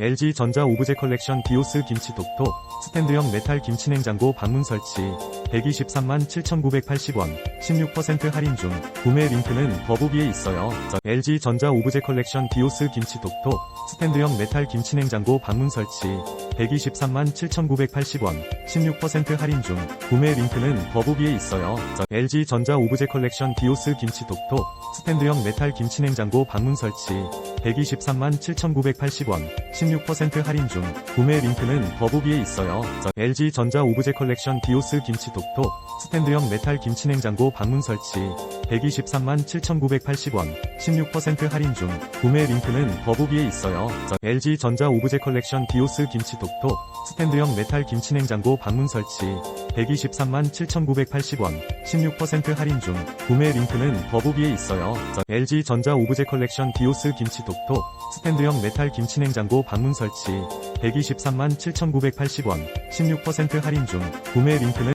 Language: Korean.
LG전자 오브제 컬렉션 디오스 김치 독토 스탠드형 메탈 김치 냉장고 방문 설치 123만 7,980원 16% 할인 중 구매 링크는 더보기에 있어요. 저- LG전자 오브제 컬렉션 디오스 김치 독토 스탠드형 메탈 김치 냉장고 방문 설치 123만 7,980원 16% 할인 중 구매 링크는 더보기에 있어요. 저- LG전자 오브제 컬렉션 디오스 김치 독토 스탠드형 메탈 김치 냉장고 방문 설치 123만 7,980원 16% 할인 중 구매 링크는 더보기에 있어요. 저- LG전자 오브제 컬렉션 디오스 김치 독토 스탠드형 메탈 김치 냉장고 방문 설치 123만 7,980원 16% 할인 중 구매 링크는 더보기에 있어요. 저- LG전자 오브제 컬렉션 디오스 김치 독토 스탠드형 메탈 김치 냉장고 방문 설치 123만 7,980원 16% 할인 중 구매 링크는 더보기에 있어요. 저- LG전자 오브제 컬렉션 디오스 김치 독토 스탠드형 메탈 김치 냉장고 방문 설치 123만 7,980원 16% 할인 중 구매 링크는